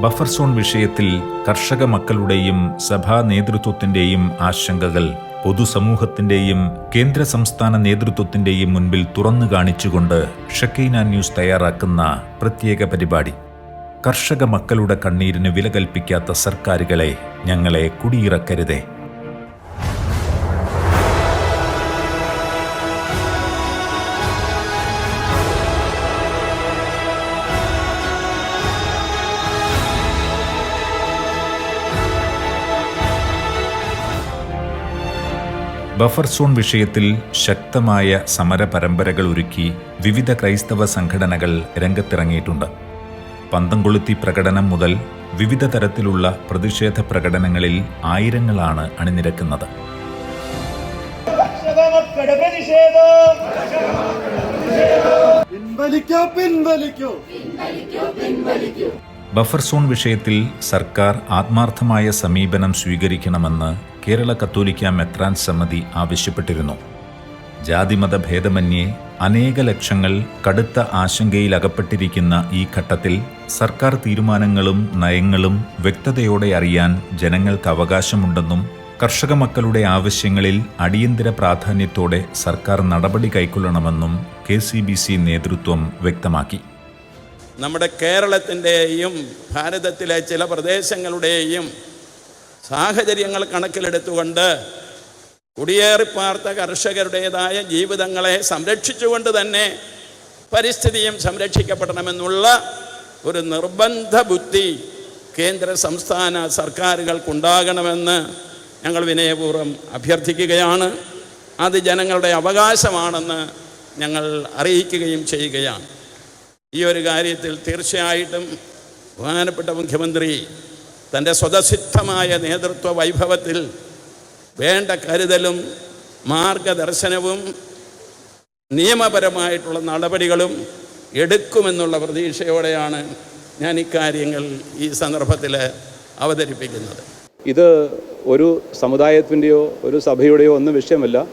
Buffer zone വിഷയത്തിൽ കർഷക മക്കളുടെയും സഭാ നേതൃത്വത്തിന്റെയും ആശങ്കകൾ പൊതുസമൂഹത്തിന്റെയും കേന്ദ്ര സംസ്ഥാന നേതൃത്വത്തിന്റെയും മുൻപിൽ തുറന്നു കാണിച്ചുകൊണ്ട് ഷക്കൈന ന്യൂസ് തയ്യാറാക്കുന്ന പ്രത്യേക പരിപാടി. കർഷക മക്കളുടെ കണ്ണീരിന് വില കൽപ്പിക്കാത്ത സർക്കാരുകളെ ഞങ്ങളെ കുടിയിറക്കരുതേ. ബഫർ സോൺ വിഷയത്തിൽ ശക്തമായ സമര പരമ്പരകൾ ഒരുക്കി വിവിധ ക്രൈസ്തവ സംഘടനകൾ രംഗത്തിറങ്ങിയിട്ടുണ്ട്. പന്തംകൊളുത്തി പ്രകടനം മുതൽ വിവിധ തരത്തിലുള്ള പ്രതിഷേധ പ്രകടനങ്ങളിൽ ആയിരങ്ങളാണ് അണിനിരക്കുന്നത്. ബഫർ സോൺ വിഷയത്തിൽ സർക്കാർ ആത്മാർത്ഥമായ സമീപനം സ്വീകരിക്കണമെന്ന് കേരള കത്തോലിക്ക മെത്രാൻ സമിതി ആവശ്യപ്പെട്ടിരുന്നു. ജാതിമത ഭേദമന്യേ അനേക ലക്ഷങ്ങൾ കടുത്ത ആശങ്കയിലകപ്പെട്ടിരിക്കുന്ന ഈ ഘട്ടത്തിൽ സർക്കാർ തീരുമാനങ്ങളും നയങ്ങളും വ്യക്തതയോടെ അറിയാൻ ജനങ്ങൾക്ക് അവകാശമുണ്ടെന്നും കർഷക മക്കളുടെ ആവശ്യങ്ങളിൽ അടിയന്തര പ്രാധാന്യത്തോടെ സർക്കാർ നടപടി കൈക്കൊള്ളണമെന്നും കെ സി ബി സി നേതൃത്വം വ്യക്തമാക്കി. നമ്മുടെ കേരളത്തിന്റെയും ഭാരതത്തിലെ ചില പ്രദേശങ്ങളുടെയും സാഹചര്യങ്ങൾ കണക്കിലെടുത്തുകൊണ്ട് കുടിയേറിപ്പാർത്ത കർഷകരുടേതായ ജീവിതങ്ങളെ സംരക്ഷിച്ചുകൊണ്ട് തന്നെ പരിസ്ഥിതിയും സംരക്ഷിക്കപ്പെടണമെന്നുള്ള ഒരു നിർബന്ധ ബുദ്ധി കേന്ദ്ര സംസ്ഥാന സർക്കാരുകൾക്കുണ്ടാകണമെന്ന് ഞങ്ങൾ വിനയപൂർവം അഭ്യർത്ഥിക്കുകയാണ്. അത് ജനങ്ങളുടെ അവകാശമാണെന്ന് ഞങ്ങൾ അറിയിക്കുകയും ചെയ്യുകയാണ്. ഈ ഒരു കാര്യത്തിൽ തീർച്ചയായിട്ടും ബഹുമാനപ്പെട്ട മുഖ്യമന്ത്രി തന്റെ സ്വതസിദ്ധമായ നേതൃത്വ വൈഭവത്തിൽ വേണ്ട കരുതലും മാർഗദർശനവും നിയമപരമായിട്ടുള്ള നടപടികളും എടുക്കുമെന്നുള്ള പ്രതീക്ഷയോടെയാണ് ഞാൻ ഇക്കാര്യങ്ങൾ ഈ സന്ദർഭത്തിൽ അവതരിപ്പിക്കുന്നത്. ഇത് ഒരു സമുദായത്തിന്റെയോ ഒരു സഭയുടെയോ ഒന്നും വിഷയമല്ല.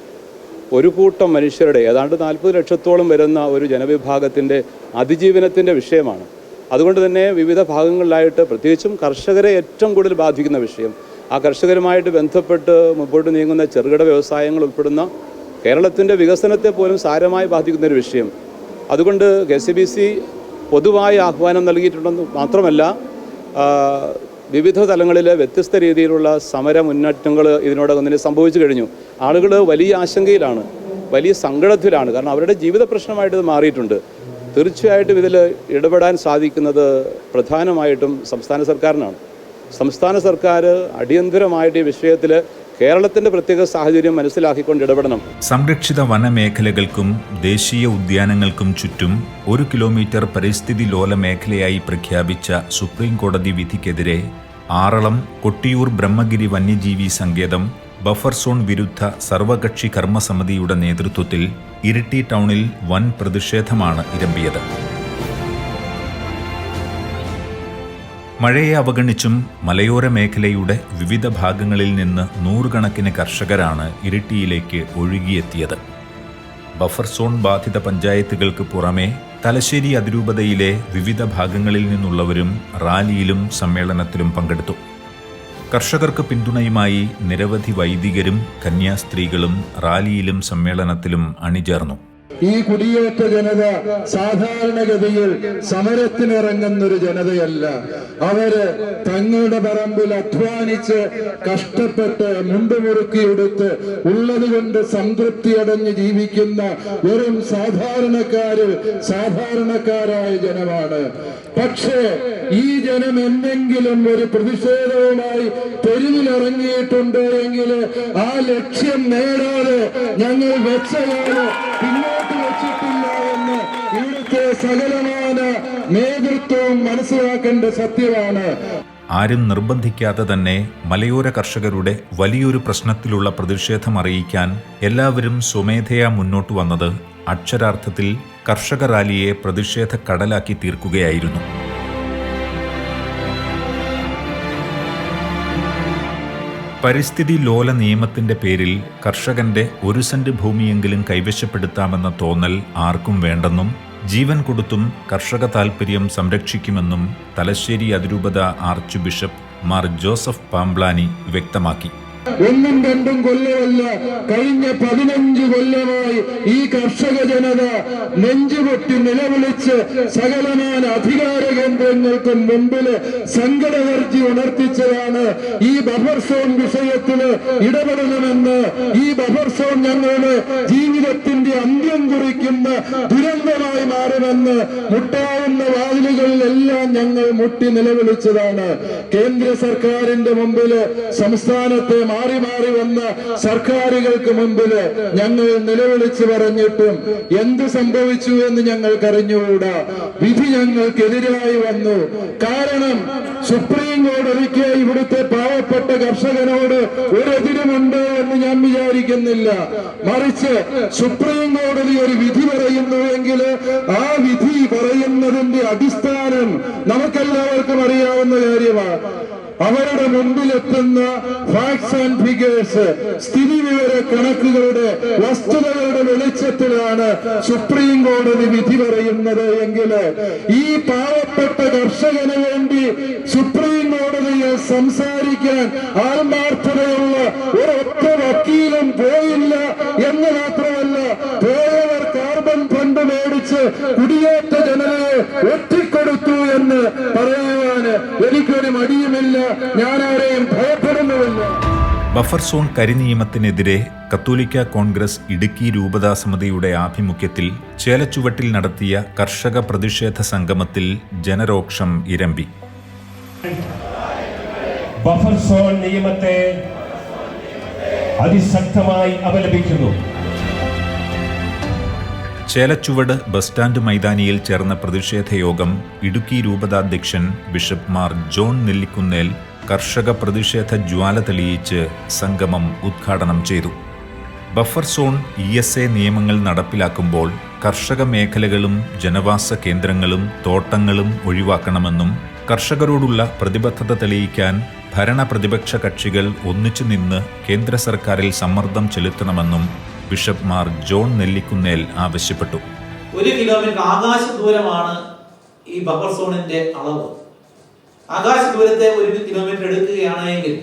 ഒരു കൂട്ടം മനുഷ്യരുടെ ഏതാണ്ട് നാൽപ്പത് ലക്ഷത്തോളം വരുന്ന ഒരു ജനവിഭാഗത്തിന്റെ അതിജീവനത്തിന്റെ വിഷയമാണ്. അതുകൊണ്ട് തന്നെ വിവിധ ഭാഗങ്ങളിലായിട്ട് പ്രത്യേകിച്ചും കർഷകരെ ഏറ്റവും കൂടുതൽ ബാധിക്കുന്ന വിഷയം ആ കർഷകരുമായിട്ട് ബന്ധപ്പെട്ട് മുമ്പോട്ട് നീങ്ങുന്ന ചെറുകിട വ്യവസായങ്ങൾ ഉൾപ്പെടുന്ന കേരളത്തിന്റെ വികസനത്തെ പോലും സാരമായി ബാധിക്കുന്ന ഒരു വിഷയം. അതുകൊണ്ട് കെ സി ബി സി പൊതുവായ ആഹ്വാനം നൽകിയിട്ടുണ്ടെന്ന് മാത്രമല്ല വിവിധ തലങ്ങളിൽ വ്യത്യസ്ത രീതിയിലുള്ള സമര മുന്നേറ്റങ്ങൾ ഇതിനോടകം തന്നെ സംഭവിച്ചു കഴിഞ്ഞു. ആളുകൾ വലിയ ആശങ്കയിലാണ് വലിയ സങ്കടത്തിലാണ്. കാരണം അവരുടെ ജീവിത പ്രശ്നമായിട്ട് ഇത് മാറിയിട്ടുണ്ട്. തീർച്ചയായിട്ടും ഇതിൽ ഇടപെടാൻ സാധിക്കുന്നത് പ്രധാനമായിട്ടും സംസ്ഥാന സർക്കാരിനാണ്. സംസ്ഥാന സർക്കാർ അടിയന്തരമായിട്ട് ഈ വിഷയത്തിൽ കേരളത്തിന്റെ പ്രത്യേക സാഹചര്യം മനസ്സിലാക്കിക്കൊണ്ട് ഇടപെടണം. സംരക്ഷിത വനമേഖലകൾക്കും ദേശീയ ഉദ്യാനങ്ങൾക്കും ചുറ്റും ഒരു കിലോമീറ്റർ പരിസ്ഥിതി ലോല മേഖലയായി പ്രഖ്യാപിച്ച സുപ്രീം കോടതി വിധിക്കെതിരെ ആറളം കൊട്ടിയൂർ ബ്രഹ്മഗിരി വന്യജീവി സങ്കേതം ബഫർ സോൺ വിരുദ്ധ സർവകക്ഷി കർമ്മസമിതിയുടെ നേതൃത്വത്തിൽ ഇരിട്ടി ടൗണിൽ വൻ പ്രതിഷേധമാണ് ഇരമ്പിയത്. മഴയെ അവഗണിച്ചും മലയോര മേഖലയുടെ വിവിധ ഭാഗങ്ങളിൽ നിന്ന് നൂറുകണക്കിന് കർഷകരാണ് ഇരിട്ടിയിലേക്ക് ഒഴുകിയെത്തിയത്. ബഫർ സോൺ ബാധിത പഞ്ചായത്തുകൾക്ക് പുറമെ തലശ്ശേരി അതിരൂപതയിലെ വിവിധ ഭാഗങ്ങളിൽ നിന്നുള്ളവരും റാലിയിലും സമ്മേളനത്തിലും പങ്കെടുത്തു. കർഷകർക്ക് പിന്തുണയുമായി നിരവധി വൈദികരും കന്യാസ്ത്രീകളും റാലിയിലും സമ്മേളനത്തിലും അണിചേർന്നു. ഈ കുടിയേറ്റ ജനത സാധാരണഗതിയിൽ സമരത്തിനിറങ്ങുന്നൊരു ജനതയല്ല. അവർ തങ്ങളുടെ പറമ്പിൽ അധ്വാനിച്ച് കഷ്ടപ്പെട്ട് മുണ്ടുമുറുക്കിയെടുത്ത് ഉള്ളത് കൊണ്ട് സംതൃപ്തി അടഞ്ഞ് ജീവിക്കുന്ന വെറും സാധാരണക്കാരിൽ സാധാരണക്കാരായ ജനമാണ്. പക്ഷേ ഈ ജനം എന്തെങ്കിലും ഒരു പ്രതിഷേധവുമായി തെരുവിലിറങ്ങിയിട്ടുണ്ട് എങ്കിൽ ആ ലക്ഷ്യം നേടാതെ ഞങ്ങൾ വെച്ചതാണ്. എന്ന് സകലമാന നേതൃത്വവും മനസ്സിലാക്കേണ്ട സത്യമാണ്. ആരും നിർബന്ധിക്കാതെ തന്നെ മലയോര കർഷകരുടെ വലിയൊരു പ്രശ്നത്തിലുള്ള പ്രതിഷേധം അറിയിക്കാൻ എല്ലാവരും സ്വമേധയാ മുന്നോട്ട് വന്നത് അക്ഷരാർത്ഥത്തിൽ കർഷക റാലിയെ പ്രതിഷേധ കടലാക്കി തീർക്കുകയായിരുന്നു. പരിസ്ഥിതി ലോല നിയമത്തിന്റെ പേരിൽ കർഷകന്റെ ഒരു സെന്റ് ഭൂമിയെങ്കിലും കൈവശപ്പെടുത്താമെന്ന തോന്നൽ ആർക്കും വേണ്ടെന്നും ജീവൻ കൊടുത്തും കർഷക താൽപ്പര്യം സംരക്ഷിക്കുമെന്നും തലശ്ശേരി അതിരൂപത archbishop Mar Joseph Pamplany വ്യക്തമാക്കി. ഒന്നും രണ്ടും കൊല്ലമല്ല കഴിഞ്ഞ പതിനഞ്ച് കൊല്ലമായി ഈ കർഷക ജനത നെഞ്ചുപൊട്ടി നിലവിളിച്ച് സകലമാന അധികാര കേന്ദ്രങ്ങൾക്ക് മുമ്പിൽ സങ്കടവർജി ഉണർത്തിച്ചതാണ്. ഈ ബഫർ സോൺ വിഷയത്തിൽ ഇടപെടണമെന്ന് ഈ ബഫർ സോൺ ഞങ്ങളുടെ ജീവിതത്തിന്റെ അന്ത്യം കുറിക്കുന്ന ദുരന്തമായി മാറുമെന്ന് മുട്ടാവുന്ന വാതിലുകളിലെല്ലാം ഞങ്ങൾ മുട്ടി നിലവിളിച്ചതാണ്. കേന്ദ്ര സർക്കാരിന്റെ മുമ്പിൽ സംസ്ഥാനത്തെ മാറി മാറി വന്ന സർക്കാരുകൾക്ക് മുമ്പിൽ ഞങ്ങൾ നിലവിളിച്ചു പറഞ്ഞിട്ടും എന്ത് സംഭവിച്ചു എന്ന് ഞങ്ങൾക്കറിഞ്ഞുകൂടാ. വിധി ഞങ്ങൾക്കെതിരായി വന്നു. കാരണം സുപ്രീം കോടതി ഒരിക്കൽ ഇവിടുത്തെ പാവപ്പെട്ട കർഷകനോട് ഒരെതിരുമുണ്ട് എന്ന് ഞാൻ വിചാരിക്കുന്നില്ല. മറിച്ച് സുപ്രീം കോടതി ഒരു വിധി പറയുന്നുവെങ്കിൽ ആ വിധി പറയുന്നതിന്റെ അടിസ്ഥാനം നമുക്കെല്ലാവർക്കും അറിയാവുന്ന കാര്യമാണ്. അവരുടെ മുമ്പിലെത്തുന്ന ഫാക്ട്സ് ആൻഡ് ഫിഗേഴ്സ് സ്ഥിതി വിവര കണക്കുകളുടെ വസ്തുതകളുടെ വെളിച്ചത്തിലാണ് സുപ്രീം കോടതി വിധി പറയുന്നത് എങ്കിൽ ഈ പാവപ്പെട്ട കർഷകന് വേണ്ടി സുപ്രീം കോടതിയിൽ സംസാരിക്കാൻ ആത്മാർത്ഥതയുള്ള ഒരൊറ്റ വക്കീലും പോയില്ല എന്ന് മാത്രമല്ല പോയവർ കാർബൺ ഫണ്ട് മേടിച്ച് കുടിയേറ്റ ജനതയെ ഒറ്റിക്കൊടുത്തു എന്ന് പറയുവാന് എനിക്കൊരു മടിയുമില്ല. ഞാൻ ആരെയും ഭയപ്പെടുന്നുമില്ല. ബഫർ സോൺ കരിനിയമത്തിനെതിരെ കത്തോലിക്ക കോൺഗ്രസ് ഇടുക്കി രൂപതാ സമിതിയുടെ ആഭിമുഖ്യത്തിൽ ചേലച്ചുവട്ടിൽ നടത്തിയ കർഷക പ്രതിഷേധ സംഗമത്തിൽ ജനരോക്ഷം ഇരമ്പി. ബഫർ സോൺ നിയമത്തെ അതിശക്തമായി അപലപിക്കുന്നു. ചേലച്ചുവട് ബസ് സ്റ്റാൻഡ് മൈതാനിയിൽ ചേർന്ന പ്രതിഷേധ യോഗം ഇടുക്കി രൂപതാധ്യക്ഷൻ ബിഷപ്പ് മാർ ജോൺ നെല്ലിക്കുന്നേൽ കർഷക പ്രതിഷേധ ജ്വാല തെളിയിച്ച് സംഗമം ഉദ്ഘാടനം ചെയ്തു. Buffer zone E S A നിയമങ്ങൾ നടപ്പിലാക്കുമ്പോൾ കർഷക മേഖലകളും ജനവാസ കേന്ദ്രങ്ങളും തോട്ടങ്ങളും ഒഴിവാക്കണമെന്നും കർഷകരോടുള്ള പ്രതിബദ്ധത തെളിയിക്കാൻ ഭരണ പ്രതിപക്ഷ കക്ഷികൾ ഒന്നിച്ചു നിന്ന് കേന്ദ്ര സർക്കാരിൽ സമ്മർദ്ദം ചെലുത്തണമെന്നും ബിഷപ്പ് മാർ ജോൺ നെല്ലിക്കുന്നേൽ ആവശ്യപ്പെട്ടു. ഒരു കിലോമീറ്റർ ആകാശ ദൂരമാണ് ഈ ബഫർ സോണിന്റെ അളവ്. ആകാശ ദൂരത്തെ ഒരു കിലോമീറ്റർ എടുക്കുകയാണെങ്കിൽ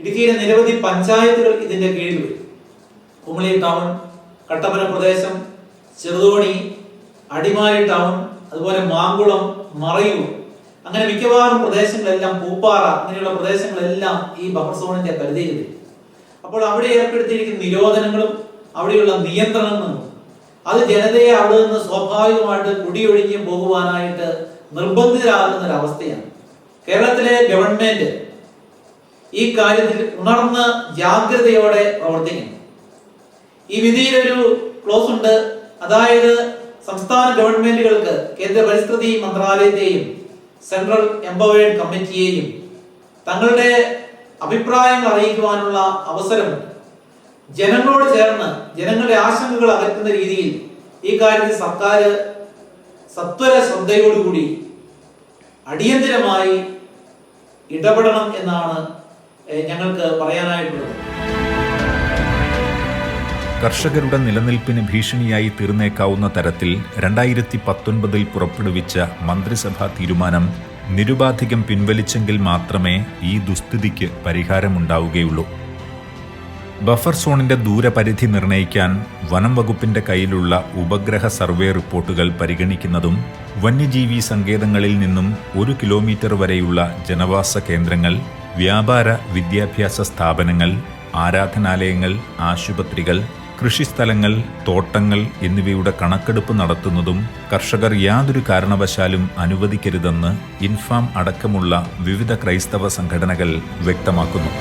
ഇടുക്കിയിലെ നിരവധി പഞ്ചായത്തുകൾ ഇതിന്റെ കീഴിൽ വരും. കുമളി ടൗൺ കട്ടപ്പന പ്രദേശം ചെറുതോണി അടിമാലി ടൗൺ അതുപോലെ മാങ്കുളം മറയൂർ. അങ്ങനെ മിക്കവാറും പ്രദേശങ്ങളെല്ലാം പൂപ്പാറ അങ്ങനെയുള്ള പ്രദേശങ്ങളെല്ലാം ഈ ബഫർ സോണിന്റെ പരിധിയിൽ അപ്പോൾ അവിടെ ഏർപ്പെടുത്തിയിരിക്കുന്ന നിരോധനങ്ങളും അവിടെയുള്ള നിയന്ത്രണങ്ങളും അത് ജനതയെ അവിടെ നിന്ന് സ്വാഭാവികമായിട്ട് കുടിയൊഴിഞ്ഞ് പോകുവാനായിട്ട് നിർബന്ധിതരാകുന്ന ഒരു അവസ്ഥയാണ് കേരളത്തിലെ ഗവൺമെന്റ് ഈ കാര്യത്തിൽ ഉണർന്ന് ജാഗ്രതയോടെ പ്രവർത്തിക്കുന്നു. ഈ വിധിയിലൊരു ക്ലോസ് ഉണ്ട്. അതായത് സംസ്ഥാന ഗവൺമെന്റുകൾക്ക് കേന്ദ്ര പരിസ്ഥിതി മന്ത്രാലയത്തെയും സെൻട്രൽ എംപവേർഡ് കമ്മിറ്റിയെയും തങ്ങളുടെ അഭിപ്രായങ്ങൾ അറിയിക്കുവാനുള്ള അവസരമുണ്ട്. ജനങ്ങളോട് ചേർന്ന് ജനങ്ങളുടെ ആശങ്കകൾ അകറ്റുന്ന രീതിയിൽ ഈ കാര്യത്തിൽ സർക്കാർ സത്വര ശ്രദ്ധയോടുകൂടി അടിയന്തിരമായി ഇടപെടണം എന്നാണ് ഞങ്ങൾക്ക് പറയാനായിട്ടുള്ളത്. കർഷകരുടെ നിലനിൽപ്പിന് ഭീഷണിയായി തീർന്നേക്കാവുന്ന തരത്തിൽ രണ്ടായിരത്തി പത്തൊൻപതിൽ പുറപ്പെടുവിച്ച മന്ത്രിസഭാ തീരുമാനം നിരുപാധികം പിൻവലിച്ചെങ്കിൽ മാത്രമേ ഈ ദുസ്ഥിതിക്ക് പരിഹാരമുണ്ടാവുകയുള്ളൂ. ബഫർ സോണിന്റെ ദൂരപരിധി നിർണയിക്കാൻ വനം വകുപ്പിന്റെ കയ്യിലുള്ള ഉപഗ്രഹ സർവേ റിപ്പോർട്ടുകൾ പരിഗണിക്കുന്നതും വന്യജീവി സങ്കേതങ്ങളിൽ നിന്നും ഒരു കിലോമീറ്റർ വരെയുള്ള ജനവാസ കേന്ദ്രങ്ങൾ വ്യാപാര വിദ്യാഭ്യാസ സ്ഥാപനങ്ങൾ ആരാധനാലയങ്ങൾ ആശുപത്രികൾ കൃഷിസ്ഥലങ്ങൾ തോട്ടങ്ങൾ എന്നിവയുടെ കണക്കെടുപ്പ് നടത്തുന്നതും കർഷകർ യാതൊരു കാരണവശാലും അനുവദിക്കരുതെന്ന് ഇൻഫാം അടക്കമുള്ള വിവിധ ക്രൈസ്തവ സംഘടനകൾ വ്യക്തമാക്കുന്നു.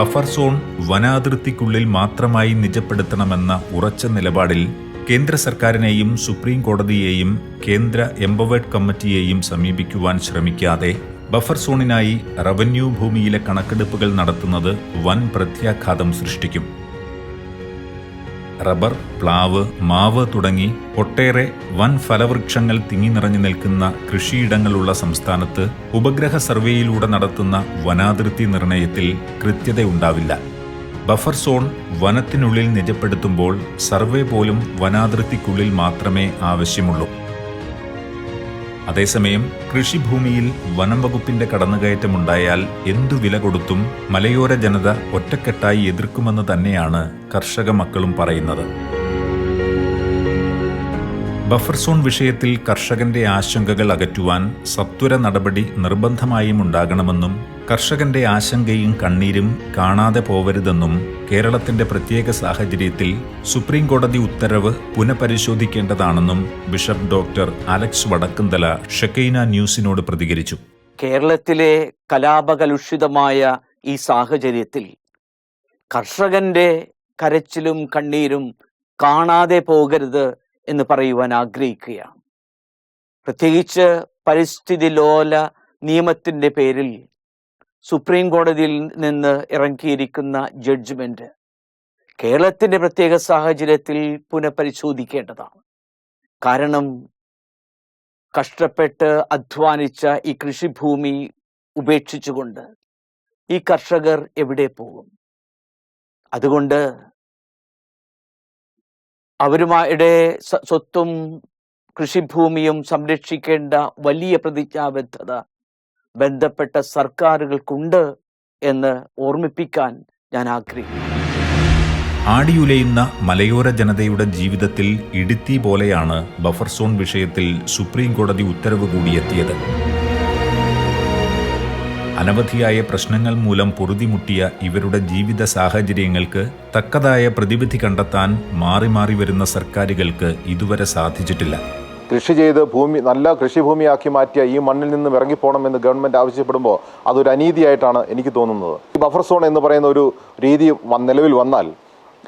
ബഫർ സോൺ വനാതിർത്തിക്കുള്ളിൽ മാത്രമായി നിജപ്പെടുത്തണമെന്ന ഉറച്ച നിലപാടിൽ കേന്ദ്ര സർക്കാരിനെയും സുപ്രീം കോടതിയെയും കേന്ദ്ര എംപവേർഡ് കമ്മിറ്റിയെയും സമീപിക്കുവാൻ ശ്രമിക്കാതെ ബഫർ സോണിനായി റവന്യൂ ഭൂമിയിലെ കണക്കെടുപ്പുകൾ നടത്തുന്നത് വൻ പ്രത്യാഘാതം സൃഷ്ടിക്കും. റബ്ബർ പ്ലാവ് മാവ് തുടങ്ങി ഒട്ടേറെ വൻ ഫലവൃക്ഷങ്ങൾ തിങ്ങി നിറഞ്ഞു നിൽക്കുന്ന കൃഷിയിടങ്ങളുള്ള സംസ്ഥാനത്ത് ഉപഗ്രഹ സർവേയിലൂടെ നടത്തുന്ന വനാതിർത്തി നിർണയത്തിൽ കൃത്യതയുണ്ടാവില്ല. ബഫർ സോൺ വനത്തിനുള്ളിൽ നിജപ്പെടുത്തുമ്പോൾ സർവേ പോലും വനാതിർത്തിക്കുള്ളിൽ മാത്രമേ ആവശ്യമുള്ളൂ. അതേസമയം കൃഷിഭൂമിയിൽ വനം വകുപ്പിന്റെ കടന്നുകയറ്റമുണ്ടായാൽ എന്തു വില കൊടുത്തും മലയോര ജനത ഒറ്റക്കെട്ടായി എതിർക്കുമെന്ന് തന്നെയാണ് കർഷക മക്കളും പറയുന്നത് ബഫർ സോൺ വിഷയത്തിൽ കർഷകന്റെ ആശങ്കകൾ അകറ്റുവാൻ സത്വര നടപടി നിർബന്ധമായും ഉണ്ടാകണമെന്നും കർഷകന്റെ ആശങ്കയും കണ്ണീരും കാണാതെ പോവരുതെന്നും കേരളത്തിന്റെ പ്രത്യേക സാഹചര്യത്തിൽ സുപ്രീം കോടതി ഉത്തരവ് പുനഃപരിശോധിക്കേണ്ടതാണെന്നും bishop doctor Alex Vadakkumthala Shekinah ന്യൂസിനോട് പ്രതികരിച്ചു. കേരളത്തിലെ കലാപകലുഷിതമായ ഈ സാഹചര്യത്തിൽ കർഷകന്റെ കരച്ചിലും കണ്ണീരും കാണാതെ പോകരുത് എന്ന് പറയുവാൻ ആഗ്രഹിക്കുകയാണ് പ്രത്യേകിച്ച് പരിസ്ഥിതി ലോല നിയമത്തിന്റെ പേരിൽ സുപ്രീം കോടതിയിൽ നിന്ന് ഇറങ്ങിയിരിക്കുന്ന ജഡ്ജ്മെന്റ് കേരളത്തിന്റെ പ്രത്യേക സാഹചര്യത്തിൽ പുനഃപരിശോധിക്കേണ്ടതാണ്. കാരണം കഷ്ടപ്പെട്ട് അധ്വാനിച്ച ഈ കൃഷിഭൂമി ഉപേക്ഷിച്ചുകൊണ്ട് ഈ കർഷകർ എവിടെ പോകും? അതുകൊണ്ട് അവരുമായുടെ സ്വ- സ്വത്തും കൃഷിഭൂമിയും സംരക്ഷിക്കേണ്ട വലിയ പ്രതിജ്ഞാബദ്ധത ബന്ധപ്പെട്ട സർക്കാരുകൾക്കുണ്ട് എന്ന് ഓർമ്മിപ്പിക്കാൻ ഞാൻ ആഗ്രഹിക്കുന്നു. ആടിയുലയുന്ന മലയോര ജനതയുടെ ജീവിതത്തിൽ ഇടുത്തി പോലെയാണ് ബഫർ സോൺ വിഷയത്തിൽ സുപ്രീം കോടതി ഉത്തരവ് കൂടിയെത്തിയത് അനവധിയായ പ്രശ്നങ്ങൾ മൂലം പൊറുതിമുട്ടിയ ഇവരുടെ ജീവിത സാഹചര്യങ്ങൾക്ക് തക്കതായ പ്രതിവിധി കണ്ടെത്താൻ മാറി മാറി വരുന്ന സർക്കാരുകൾക്ക് ഇതുവരെ സാധിച്ചിട്ടില്ല. കൃഷി ചെയ്ത് ഭൂമി നല്ല കൃഷിഭൂമിയാക്കി മാറ്റിയ ഈ മണ്ണിൽ നിന്ന് ഇറങ്ങിപ്പോണമെന്ന് ഗവൺമെന്റ് ആവശ്യപ്പെടുമ്പോൾ അതൊരു അനീതിയായിട്ടാണ് എനിക്ക് തോന്നുന്നത്. ഈ ബഫർ സോൺ എന്ന് പറയുന്ന ഒരു രീതി നിലവിൽ വന്നാൽ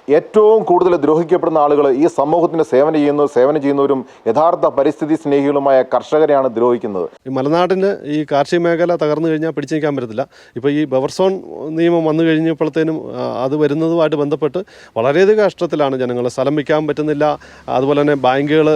ഏറ്റവും കൂടുതൽ ദ്രോഹിക്കപ്പെടുന്ന ആളുകൾ ഈ സമൂഹത്തിന് സേവനം ചെയ്യുന്നു സേവനം ചെയ്യുന്നവരും യഥാർത്ഥ പരിസ്ഥിതി സ്നേഹികളുമായ കർഷകരെയാണ് ദ്രോഹിക്കുന്നത്. ഈ മലനാടിന് ഈ കാർഷിക മേഖല തകർന്നു കഴിഞ്ഞാൽ പിടിച്ചു നിൽക്കാൻ പറ്റത്തില്ല. ഇപ്പോൾ ഈ ബവർസോൺ നിയമം വന്നു കഴിഞ്ഞപ്പോഴത്തേനും അത് വരുന്നതുമായിട്ട് ബന്ധപ്പെട്ട് വളരെയധികം കഷ്ടത്തിലാണ് ജനങ്ങൾ സ്ഥലം വിൽക്കാൻ പറ്റുന്നില്ല അതുപോലെ തന്നെ ബാങ്കുകൾ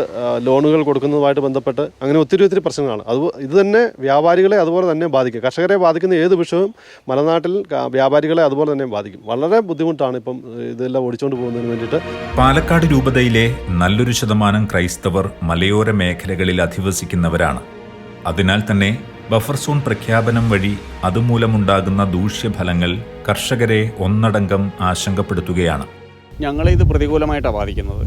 ലോണുകൾ കൊടുക്കുന്നതുമായിട്ട് ബന്ധപ്പെട്ട് അങ്ങനെ ഒത്തിരി ഒത്തിരി പ്രശ്നങ്ങളാണ്. അത് ഇത് തന്നെ വ്യാപാരികളെ അതുപോലെ തന്നെ ബാധിക്കും. കർഷകരെ ബാധിക്കുന്ന ഏത് വിഷയവും മലനാട്ടിൽ വ്യാപാരികളെ അതുപോലെ തന്നെ ബാധിക്കും. വളരെ ബുദ്ധിമുട്ടാണ് ഇപ്പം ഇതെല്ലാം ഓടിച്ചുകൊണ്ട് പോകുന്നതിന് വേണ്ടിയിട്ട് പാലക്കാട് രൂപതയിലെ നല്ലൊരു ശതമാനം ക്രൈസ്തവർ മലയോര മേഖലകളിൽ അധിവസിക്കുന്നവരാണ്. അതിനാൽ തന്നെ ബഫർ സോൺ പ്രഖ്യാപനം വഴി അതുമൂലമുണ്ടാകുന്ന ദൂഷ്യഫലങ്ങൾ കർഷകരെ ഒന്നടങ്കം ആശങ്കപ്പെടുത്തുകയാണ്. ഞങ്ങളെ ഇത് പ്രതികൂലമായിട്ടാണ് ബാധിക്കുന്നത്.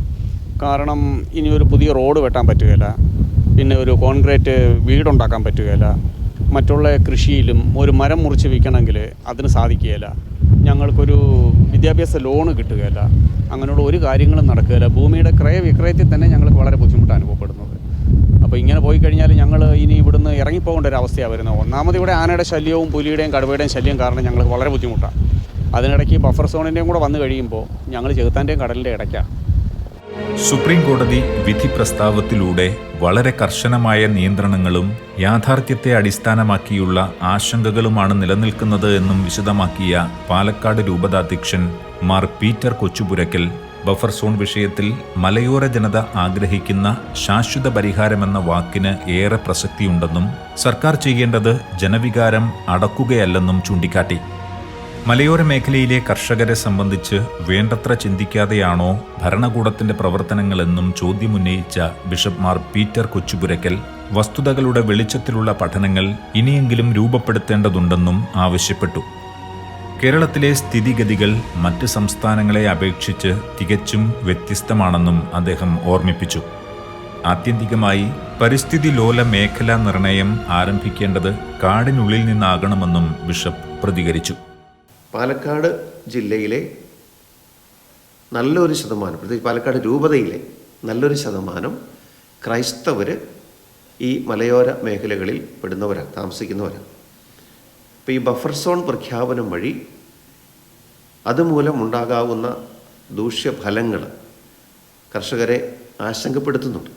കാരണം ഇനി ഒരു പുതിയ റോഡ് വെട്ടാൻ പറ്റുകയില്ല. പിന്നെ ഒരു കോൺക്രീറ്റ് വീടുണ്ടാക്കാൻ പറ്റുകയില്ല. മറ്റുള്ള കൃഷിയിലും ഒരു മരം മുറിച്ച് വിൽക്കണമെങ്കിൽ അതിന് സാധിക്കുകയില്ല. ഞങ്ങൾക്കൊരു വിദ്യാഭ്യാസ ലോണ് കിട്ടുകയില്ല. അങ്ങനെയുള്ള ഒരു കാര്യങ്ങളും നടക്കുകയില്ല. ഭൂമിയുടെ ക്രയവിക്രയത്തിൽ തന്നെ ഞങ്ങൾക്ക് വളരെ ബുദ്ധിമുട്ട് അനുഭവപ്പെടുന്നത്. അപ്പോൾ ഇങ്ങനെ പോയി കഴിഞ്ഞാൽ ഞങ്ങൾ ഇനി ഇവിടുന്ന് ഇറങ്ങിപ്പോകേണ്ട ഒരു അവസ്ഥയാണ് വരുന്നത്. ഒന്നാമത് ഇവിടെ ആനയുടെ ശല്യവും പുലിയുടെയും കടുവയുടെയും ശല്യം കാരണം ഞങ്ങൾക്ക് വളരെ ബുദ്ധിമുട്ടാണ്. അതിനിടയ്ക്ക് ബഫർ സോണിന്റെയും കൂടെ വന്നു കഴിയുമ്പോൾ ഞങ്ങൾ ചെകുത്താന്റെയും കടലിന്റെ ഇടയ്ക്കാണ്. സുപ്രീം കോടതി വിധി പ്രസ്താവത്തിലൂടെ വളരെ കർശനമായ നിയന്ത്രണങ്ങളും യാഥാർത്ഥ്യത്തെ അടിസ്ഥാനമാക്കിയുള്ള ആശങ്കകളുമാണ് നിലനിൽക്കുന്നത് എന്നും വിശദമാക്കിയ Palakkad രൂപതാധ്യക്ഷൻ Mar Peter Kochupurackal buffer zone വിഷയത്തിൽ മലയോര ജനത ആഗ്രഹിക്കുന്ന ശാശ്വത പരിഹാരമെന്ന വാക്കിന് ഏറെ പ്രസക്തിയുണ്ടെന്നും സർക്കാർ ചെയ്യേണ്ടത് ജനവികാരം അടക്കുകയല്ലെന്നും ചൂണ്ടിക്കാട്ടി. മലയോര മേഖലയിലെ കർഷകരെ സംബന്ധിച്ച് വേണ്ടത്ര ചിന്തിക്കാതെയാണോ ഭരണകൂടത്തിന്റെ പ്രവർത്തനങ്ങളെന്നും ചോദ്യമുന്നയിച്ച ബിഷപ്പ് മാർ പീറ്റർ കൊച്ചുപുരക്കൽ വസ്തുതകളുടെ വെളിച്ചത്തിലുള്ള പഠനങ്ങൾ ഇനിയെങ്കിലും രൂപപ്പെടുത്തേണ്ടതുണ്ടെന്നും ആവശ്യപ്പെട്ടു. കേരളത്തിലെ സ്ഥിതിഗതികൾ മറ്റ് സംസ്ഥാനങ്ങളെ അപേക്ഷിച്ച് തികച്ചും വ്യത്യസ്തമാണെന്നും അദ്ദേഹം ഓർമ്മിപ്പിച്ചു. ആത്യന്തികമായി പരിസ്ഥിതി ലോല മേഖലാ നിർണയം ആരംഭിക്കേണ്ടത് കാടിനുള്ളിൽ നിന്നാകണമെന്നും ബിഷപ്പ് പ്രതികരിച്ചു. പാലക്കാട് ജില്ലയിലെ നല്ലൊരു ശതമാനം പ്രത്യേകിച്ച് പാലക്കാട് രൂപതയിലെ നല്ലൊരു ശതമാനം ക്രൈസ്തവർ ഈ മലയോര മേഖലകളിൽ പെടുന്നവരാണ് താമസിക്കുന്നവരാണ്. അപ്പോൾ ഈ ബഫർ സോൺ പ്രഖ്യാപനം വഴി അതുമൂലം ഉണ്ടാകാവുന്ന ദൂഷ്യഫലങ്ങൾ കർഷകരെ ആശങ്കപ്പെടുത്തുന്നുണ്ട്.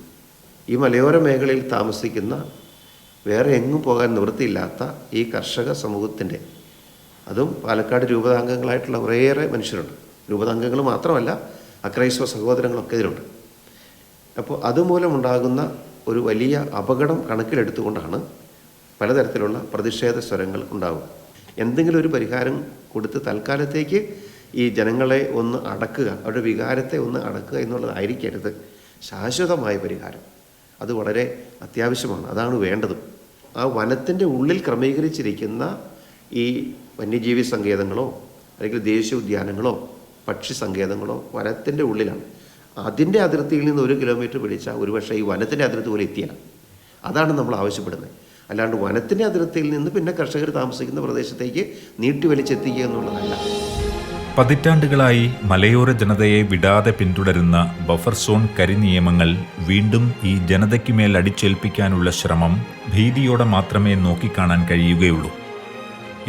ഈ മലയോര മേഖലയിൽ താമസിക്കുന്ന വേറെ എങ്ങും പോകാൻ നിവൃത്തിയില്ലാത്ത ഈ കർഷക സമൂഹത്തിന്റെ അതും പാലക്കാട് രൂപതാംഗങ്ങളായിട്ടുള്ള കുറേയേറെ മനുഷ്യരുണ്ട്. രൂപതാംഗങ്ങൾ മാത്രമല്ല അക്രൈസ്തവ സഹോദരങ്ങളൊക്കെ ഇതിലുണ്ട്. അപ്പോൾ അതുമൂലമുണ്ടാകുന്ന ഒരു വലിയ അപകടം കണക്കിലെടുത്തുകൊണ്ടാണ് പലതരത്തിലുള്ള പ്രതിഷേധ സ്വരങ്ങൾ ഉണ്ടാവുക. എന്തെങ്കിലും ഒരു പരിഹാരം കൊടുത്ത് തൽക്കാലത്തേക്ക് ഈ ജനങ്ങളെ ഒന്ന് അടക്കുക അവരുടെ വികാരത്തെ ഒന്ന് അടക്കുക എന്നുള്ളതായിരിക്കരുത്. ശാശ്വതമായ പരിഹാരം. അത് വളരെ അത്യാവശ്യമാണ്. അതാണ് വേണ്ടതും. ആ വനത്തിന്റെ ഉള്ളിൽ ക്രമീകരിച്ചിരിക്കുന്ന ഈ വന്യജീവി സങ്കേതങ്ങളോ അല്ലെങ്കിൽ ദേശീയ ഉദ്യാനങ്ങളോ പക്ഷി സങ്കേതങ്ങളോ വനത്തിന്റെ ഉള്ളിലാണ്. അതിന്റെ അതിർത്തിയിൽ നിന്ന് ഒരു കിലോമീറ്റർ പിടിച്ചാൽ ഒരുപക്ഷെ ഈ വനത്തിന്റെ അതിർത്തി പോലെ എത്തിയാൽ അതാണ് നമ്മൾ ആവശ്യപ്പെടുന്നത്. അല്ലാണ്ട് വനത്തിന്റെ അതിർത്തിയിൽ നിന്ന് പിന്നെ കർഷകർ താമസിക്കുന്ന പ്രദേശത്തേക്ക് നീട്ടി വലിച്ചെത്തിക്കുക എന്നുള്ളതല്ല. പതിറ്റാണ്ടുകളായി മലയോര ജനതയെ വിടാതെ പിന്തുടരുന്ന ബഫർ സോൺ കരിനിയമങ്ങൾ വീണ്ടും ഈ ജനതയ്ക്കുമേൽ അടിച്ചേൽപ്പിക്കാനുള്ള ശ്രമം ഭീതിയോടെ മാത്രമേ നോക്കിക്കാണാൻ കഴിയുകയുള്ളൂ.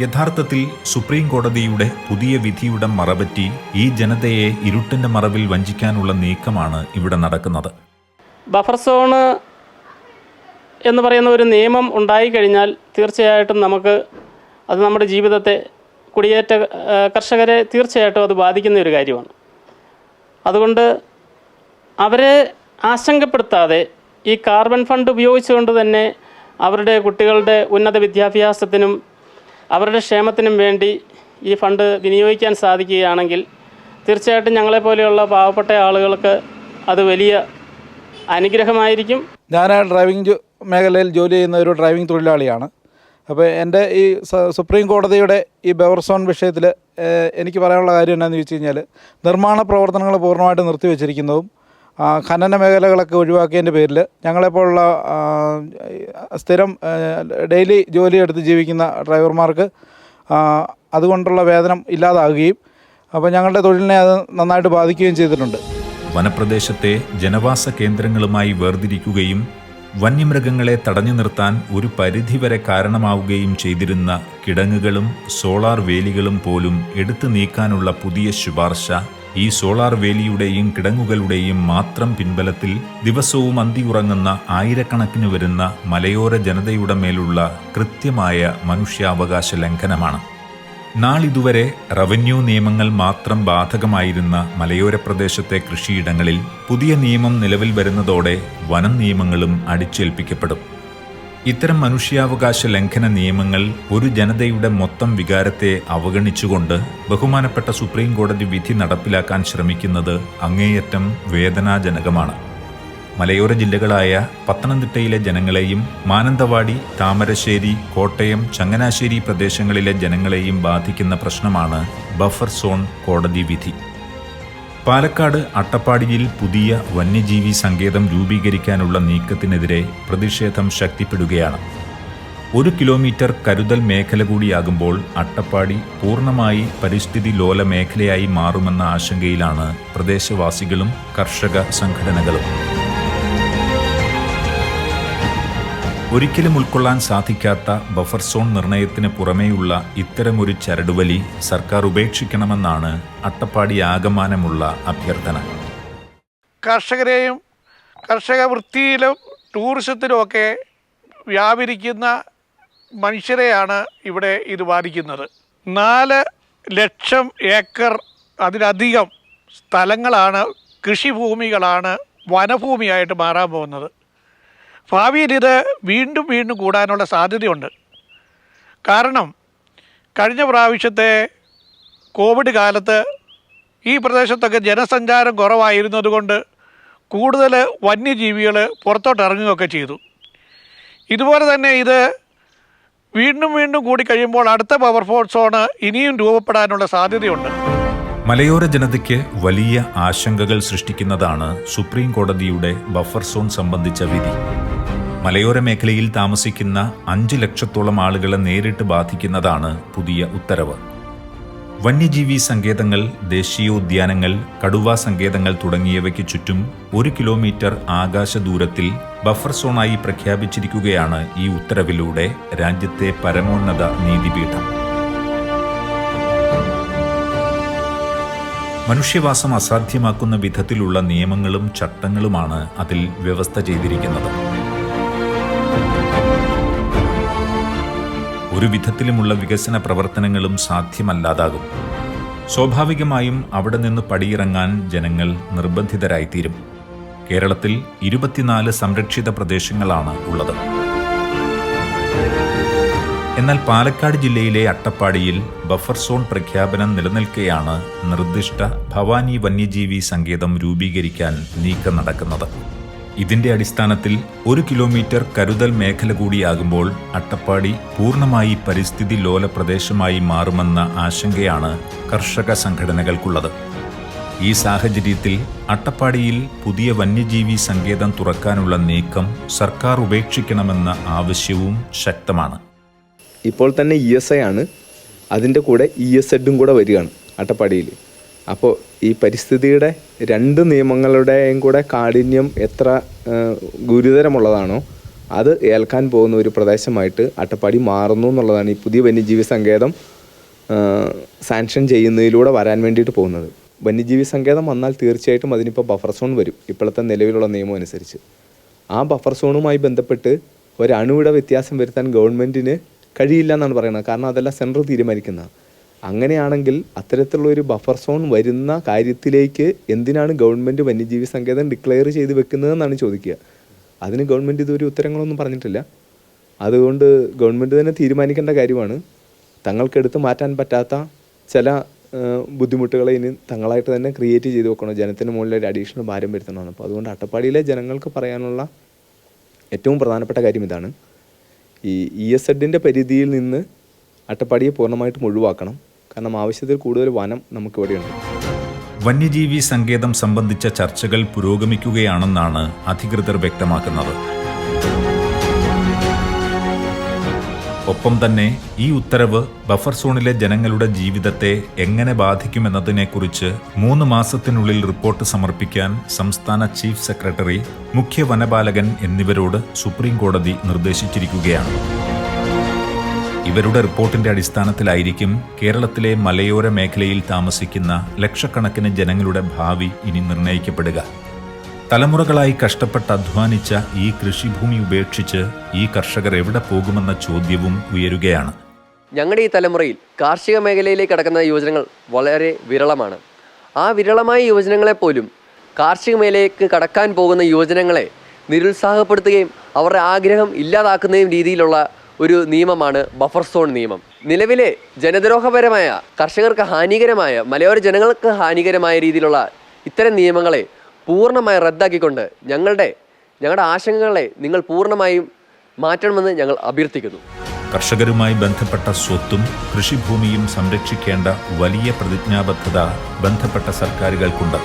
യഥാർത്ഥത്തിൽ സുപ്രീം കോടതിയുടെ പുതിയ വിധിയുടെ മറപറ്റി ഈ ജനതയെ ഇരുട്ടിന്റെ മറവിൽ വഞ്ചിക്കാനുള്ള നീക്കമാണ് ഇവിടെ നടക്കുന്നത്. ബഫർ സോണ് എന്ന് പറയുന്ന ഒരു നിയമം ഉണ്ടായിക്കഴിഞ്ഞാൽ തീർച്ചയായിട്ടും നമുക്ക് അത് നമ്മുടെ ജീവിതത്തെ കുടിയേറ്റ കർഷകരെ തീർച്ചയായിട്ടും അത് ബാധിക്കുന്ന ഒരു കാര്യമാണ്. അതുകൊണ്ട് അവരെ ആശങ്കപ്പെടുത്താതെ ഈ കാർബൺ ഫണ്ട് ഉപയോഗിച്ചുകൊണ്ട് തന്നെ അവരുടെ കുട്ടികളുടെ ഉന്നത വിദ്യാഭ്യാസത്തിനും അവരുടെ ക്ഷേമത്തിനും വേണ്ടി ഈ ഫണ്ട് വിനിയോഗിക്കാൻ സാധിക്കുകയാണെങ്കിൽ തീർച്ചയായിട്ടും ഞങ്ങളെപ്പോലെയുള്ള പാവപ്പെട്ട ആളുകൾക്ക് അത് വലിയ അനുഗ്രഹമായിരിക്കും. ഞാൻ ഡ്രൈവിംഗ് മേഖലയിൽ ജോലി ചെയ്യുന്ന ഒരു ഡ്രൈവിംഗ് തൊഴിലാളിയാണ്. അപ്പോൾ എന്റെ ഈ സുപ്രീം കോടതിയുടെ ഈ ബെവർസോൺ വിഷയത്തിൽ എനിക്ക് പറയാനുള്ള കാര്യം എന്താണെന്ന് ചോദിച്ചു കഴിഞ്ഞാൽ നിർമ്മാണ പ്രവർത്തനങ്ങൾ പൂർണമായിട്ട് നിർത്തിവെച്ചിരിക്കുന്നതും ഖനന മേഖലകളൊക്കെ ഒഴിവാക്കിയതിന്റെ പേരിൽ ഞങ്ങളെപ്പോലുള്ള സ്ഥിരം ഡെയിലി ജോലി എടുത്ത് ജീവിക്കുന്ന ഡ്രൈവർമാർക്ക് അതുകൊണ്ടുള്ള വേതനം ഇല്ലാതാകുകയും അപ്പോൾ ഞങ്ങളുടെ തൊഴിലിനെ അത് നന്നായിട്ട് ബാധിക്കുകയും ചെയ്തിട്ടുണ്ട്. വനപ്രദേശത്തെ ജനവാസ കേന്ദ്രങ്ങളുമായി വേർതിരിക്കുകയും വന്യമൃഗങ്ങളെ തടഞ്ഞു നിർത്താൻ ഒരു പരിധിവരെ കാരണമാവുകയും ചെയ്തിരുന്ന കിടങ്ങുകളും സോളാർ വേലികളും പോലും എടുത്തു നീക്കാനുള്ള പുതിയ ശുപാർശ ഈ സോളാർ വേലിയുടെയും കിടങ്ങുകളുടെയും മാത്രം പിൻബലത്തിൽ ദിവസവും അന്തിയുറങ്ങുന്ന ആയിരക്കണക്കിന് വരുന്ന മലയോര ജനതയുടെ മേലുള്ള കൃത്യമായ മനുഷ്യാവകാശ ലംഘനമാണ്. നാളിതുവരെ റവന്യൂ നിയമങ്ങൾ മാത്രം ബാധകമായിരുന്ന മലയോര പ്രദേശത്തെ കൃഷിയിടങ്ങളിൽ പുതിയ നിയമം നിലവിൽ വരുന്നതോടെ വനം നിയമങ്ങളും അടിച്ചേൽപ്പിക്കപ്പെടും. ഇത്തരം മനുഷ്യാവകാശ ലംഘന നിയമങ്ങൾ ഒരു ജനതയുടെ മൊത്തം വികാരത്തെ അവഗണിച്ചുകൊണ്ട് ബഹുമാനപ്പെട്ട സുപ്രീം കോടതി വിധി നടപ്പിലാക്കാൻ ശ്രമിക്കുന്നത് അങ്ങേയറ്റം വേദനാജനകമാണ്. മലയോര ജില്ലകളായ പത്തനംതിട്ടയിലെ ജനങ്ങളെയും മാനന്തവാടി താമരശ്ശേരി കോട്ടയം ചങ്ങനാശ്ശേരി പ്രദേശങ്ങളിലെ ജനങ്ങളെയും ബാധിക്കുന്ന പ്രശ്നമാണ് ബഫർ സോൺ കോടതി വിധി. പാലക്കാട് അട്ടപ്പാടിയിൽ പുതിയ വന്യജീവി സങ്കേതം രൂപീകരിക്കാനുള്ള നീക്കത്തിനെതിരെ പ്രതിഷേധം ശക്തിപ്പെടുകയാണ്. ഒരു കിലോമീറ്റർ കരുതൽ മേഖല കൂടിയാകുമ്പോൾ അട്ടപ്പാടി പൂർണമായി പരിസ്ഥിതി ലോല മേഖലയായി മാറുമെന്ന ആശങ്കയിലാണ് പ്രദേശവാസികളും കർഷക സംഘടനകളും. ഒരിക്കലും ഉൾക്കൊള്ളാൻ സാധിക്കാത്ത ബഫർ സോൺ നിർണയത്തിന് പുറമേയുള്ള ഇത്തരമൊരു ചരടുവലി സർക്കാർ ഉപേക്ഷിക്കണമെന്നാണ് അട്ടപ്പാടി ആകമാനമുള്ള അഭ്യർത്ഥന. കർഷകരെയും കർഷക വൃത്തിയിലും ടൂറിസത്തിലുമൊക്കെ വ്യാപരിക്കുന്ന മനുഷ്യരെയാണ് ഇവിടെ ഇത് ബാധിക്കുന്നത്. നാല് ലക്ഷം ഏക്കർ അതിലധികം സ്ഥലങ്ങളാണ് കൃഷിഭൂമികളാണ് വനഭൂമിയായിട്ട് മാറാൻ പോകുന്നത്. ഭാവിയിൽ ഇത് വീണ്ടും വീണ്ടും കൂടാനുള്ള സാധ്യതയുണ്ട്. കാരണം കഴിഞ്ഞ പ്രാവശ്യത്തെ കോവിഡ് കാലത്ത് ഈ പ്രദേശത്തൊക്കെ ജനസഞ്ചാരം കുറവായിരുന്നതുകൊണ്ട് കൂടുതൽ വന്യജീവികൾ പുറത്തോട്ട് ഇറങ്ങുകയൊക്കെ ചെയ്തു. ഇതുപോലെ തന്നെ ഇത് വീണ്ടും വീണ്ടും കൂടി കഴിയുമ്പോൾ അടുത്ത പവർ ഫോഴ്സ് സോണ് ഇനിയും രൂപപ്പെടാനുള്ള സാധ്യതയുണ്ട്. മലയോര ജനതയ്ക്ക് വലിയ ആശങ്കകൾ സൃഷ്ടിക്കുന്നതാണ് സുപ്രീം കോടതിയുടെ ബഫർ സോൺ സംബന്ധിച്ച വിധി. മലയോര മേഖലയിൽ താമസിക്കുന്ന അഞ്ച് ലക്ഷത്തോളം ആളുകളെ നേരിട്ട് ബാധിക്കുന്നതാണ് പുതിയ ഉത്തരവ്. വന്യജീവി സങ്കേതങ്ങൾ ദേശീയോദ്യാനങ്ങൾ കടുവാ സങ്കേതങ്ങൾ തുടങ്ങിയവയ്ക്ക് ചുറ്റും ഒരു കിലോമീറ്റർ ആകാശ ദൂരത്തിൽ ബഫർ സോണായി പ്രഖ്യാപിച്ചിരിക്കുകയാണ് ഈ ഉത്തരവിലൂടെ രാജ്യത്തെ പരമോന്നത നീതിപീഠം. മനുഷ്യവാസം അസാധ്യമാക്കുന്ന വിധത്തിലുള്ള നിയമങ്ങളും ചട്ടങ്ങളുമാണ് അതിൽ വ്യവസ്ഥ ചെയ്തിരിക്കുന്നത്. ഒരു വിധത്തിലുമുള്ള വികസന പ്രവർത്തനങ്ങളും സാധ്യമല്ലാതാകും. സ്വാഭാവികമായും അവിടെ നിന്ന് പടിയിറങ്ങാൻ ജനങ്ങൾ നിർബന്ധിതരായിത്തീരും. കേരളത്തിൽ ഇരുപത്തിനാല് സംരക്ഷിത പ്രദേശങ്ങളാണ് ഉള്ളത്. എന്നാൽ പാലക്കാട് ജില്ലയിലെ അട്ടപ്പാടിയിൽ ബഫർ സോൺ പ്രഖ്യാപനം നിലനിൽക്കെയാണ് നിർദ്ദിഷ്ട ഭവാനി വന്യജീവി സങ്കേതം രൂപീകരിക്കാൻ നീക്കം നടക്കുന്നത്. ഇതിന്റെ അടിസ്ഥാനത്തിൽ ഒരു കിലോമീറ്റർ കരുതൽ മേഖല കൂടിയാകുമ്പോൾ അട്ടപ്പാടി പൂർണമായി പരിസ്ഥിതി ലോല പ്രദേശമായി മാറുമെന്ന ആശങ്കയാണ് കർഷക സംഘടനകൾക്കുള്ളത്. ഈ സാഹചര്യത്തിൽ അട്ടപ്പാടിയിൽ പുതിയ വന്യജീവി സങ്കേതം തുറക്കാനുള്ള നീക്കം സർക്കാർ ഉപേക്ഷിക്കണമെന്ന ആവശ്യവും ശക്തമാണ്. ഇപ്പോൾ തന്നെ ഇ എസ് ഐ ആണ്. അതിന്റെ കൂടെ ഇ എസ് എഡും കൂടെ വരികയാണ് അട്ടപ്പാടിയിൽ. അപ്പോൾ ഈ പരിസ്ഥിതിയുടെ രണ്ട് നിയമങ്ങളുടെയും കൂടെ കാഠിന്യം എത്ര ഗുരുതരമുള്ളതാണോ അത് ഏൽക്കാൻ പോകുന്ന ഒരു പ്രദേശമായിട്ട് അട്ടപ്പാടി മാറുന്നു എന്നുള്ളതാണ് ഈ പുതിയ വന്യജീവി സങ്കേതം സാങ്ഷൻ ചെയ്യുന്നതിലൂടെ വരാൻ വേണ്ടിയിട്ട് പോകുന്നത്. വന്യജീവി സങ്കേതം വന്നാൽ തീർച്ചയായിട്ടും അതിനിപ്പോൾ ബഫർ സോൺ വരും ഇപ്പോഴത്തെ നിലവിലുള്ള നിയമം അനുസരിച്ച്. ആ ബഫർ സോണുമായി ബന്ധപ്പെട്ട് ഒരണുവിട വ്യത്യാസം വരുത്താൻ ഗവൺമെന്റിന് കഴിയില്ല എന്നാണ് പറയുന്നത്. കാരണം അതെല്ലാം സെൻട്രൽ തീരുമാനിക്കുന്ന. അങ്ങനെയാണെങ്കിൽ അത്തരത്തിലുള്ള ഒരു ബഫർ സോൺ വരുന്ന കാര്യത്തിലേക്ക് എന്തിനാണ് ഗവൺമെന്റ് വന്യജീവി സങ്കേതം ഡിക്ലെയർ ചെയ്ത് വെക്കുന്നതെന്നാണ് ചോദിക്കുക. അതിന് ഗവൺമെന്റ് ഇതുവരെ ഉത്തരങ്ങളൊന്നും പറഞ്ഞിട്ടില്ല. അതുകൊണ്ട് ഗവൺമെന്റ് തന്നെ തീരുമാനിക്കേണ്ട കാര്യമാണ്. തങ്ങൾക്കെടുത്ത് മാറ്റാൻ പറ്റാത്ത ചില ബുദ്ധിമുട്ടുകളെ ഇനി തങ്ങളായിട്ട് തന്നെ ക്രിയേറ്റ് ചെയ്ത് വെക്കണം. ജനത്തിന് മുകളിൽ ഒരു അഡീഷണൽ ഭാരം വരുത്തണമെന്ന് അപ്പോൾ അതുകൊണ്ട് അട്ടപ്പാടിയിലെ ജനങ്ങൾക്ക് പറയാനുള്ള ഏറ്റവും പ്രധാനപ്പെട്ട കാര്യം ഇതാണ്. ഈ ഇ എസ് എഡിന്റെ പരിധിയിൽ നിന്ന് അട്ടപ്പാടിയെ പൂർണമായിട്ടും ഒഴിവാക്കണം. കാരണം ആവശ്യത്തിൽ കൂടുതൽ വനം നമുക്കിവിടെയുണ്ട്. വന്യജീവി സങ്കേതം സംബന്ധിച്ച ചർച്ചകൾ പുരോഗമിക്കുകയാണെന്നാണ് അധികൃതർ വ്യക്തമാക്കുന്നത്. ഒപ്പം തന്നെ ഈ ഉത്തരവ് ബഫർ സോണിലെ ജനങ്ങളുടെ ജീവിതത്തെ എങ്ങനെ ബാധിക്കുമെന്നതിനെക്കുറിച്ച് മൂന്ന് മാസത്തിനുള്ളിൽ റിപ്പോർട്ട് സമർപ്പിക്കാൻ സംസ്ഥാന ചീഫ് സെക്രട്ടറി മുഖ്യ വനപാലകൻ എന്നിവരോട് സുപ്രീം കോടതി നിർദ്ദേശിച്ചിരിക്കുകയാണ്. ഇവരുടെ റിപ്പോർട്ടിന്റെ അടിസ്ഥാനത്തിലായിരിക്കും കേരളത്തിലെ മലയോര മേഖലയിൽ താമസിക്കുന്ന ലക്ഷക്കണക്കിന് ജനങ്ങളുടെ ഭാവി ഇനി നിർണയിക്കപ്പെടുക തലമുറകളായി കഷ്ടപ്പെട്ട് അധ്വാനിച്ച ഈ കൃഷിഭൂമി ഉപേക്ഷിച്ച് ഈ കർഷകർ എവിടെ പോകുമെന്ന ചോദ്യവും ഉയരുകയാണ്. ഞങ്ങളുടെ ഈ തലമുറയിൽ കാർഷിക മേഖലയിലേക്ക് കടക്കുന്ന യുവജനങ്ങൾ വളരെ വിരളമാണ്. ആ വിരളമായ യുവജനങ്ങളെ പോലും കാർഷിക മേഖലയിലേക്ക് കടക്കാൻ പോകുന്ന യുവജനങ്ങളെ നിരുത്സാഹപ്പെടുത്തുകയും അവരുടെ ആഗ്രഹം ഇല്ലാതാക്കുന്നതും രീതിയിലുള്ള ഒരു നിയമമാണ് ബഫർ സോൺ നിയമം. നിലവിലെ ജനദ്രോഹപരമായ കർഷകർക്ക് ഹാനികരമായ മലയോര ജനങ്ങൾക്ക് ഹാനികരമായ രീതിയിലുള്ള ഇത്തരം നിയമങ്ങളെ പൂർണമായി റദ്ദാക്കിക്കൊണ്ട് ഞങ്ങളുടെ ഞങ്ങളുടെ ആശങ്കകളെ നിങ്ങൾ പൂർണമായും മാറ്റണമെന്ന് ഞങ്ങൾ അഭ്യർത്ഥിക്കുന്നു. കർഷകരുമായി ബന്ധപ്പെട്ട സ്വത്തും കൃഷിഭൂമിയും സംരക്ഷിക്കേണ്ട വലിയ പ്രതിജ്ഞാബദ്ധത ബന്ധപ്പെട്ട സർക്കാരുകൾക്കുണ്ട്.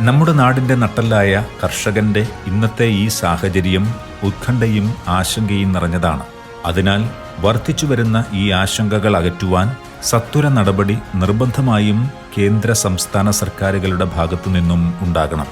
നമ്മുടെ നാടിന്റെ നട്ടല്ലായ കർഷകന്റെ ഇന്നത്തെ ഈ സാഹചര്യം ഉത്കണ്ഠയും ആശങ്കയും നിറഞ്ഞതാണ്. അതിനാൽ വർദ്ധിച്ചു വരുന്ന ഈ ആശങ്കകൾ അകറ്റുവാൻ സത്വര നടപടി നിർബന്ധമായും കേന്ദ്ര സംസ്ഥാന സർക്കാരുകളുടെ ഭാഗത്തു നിന്നും ഉണ്ടാകണം.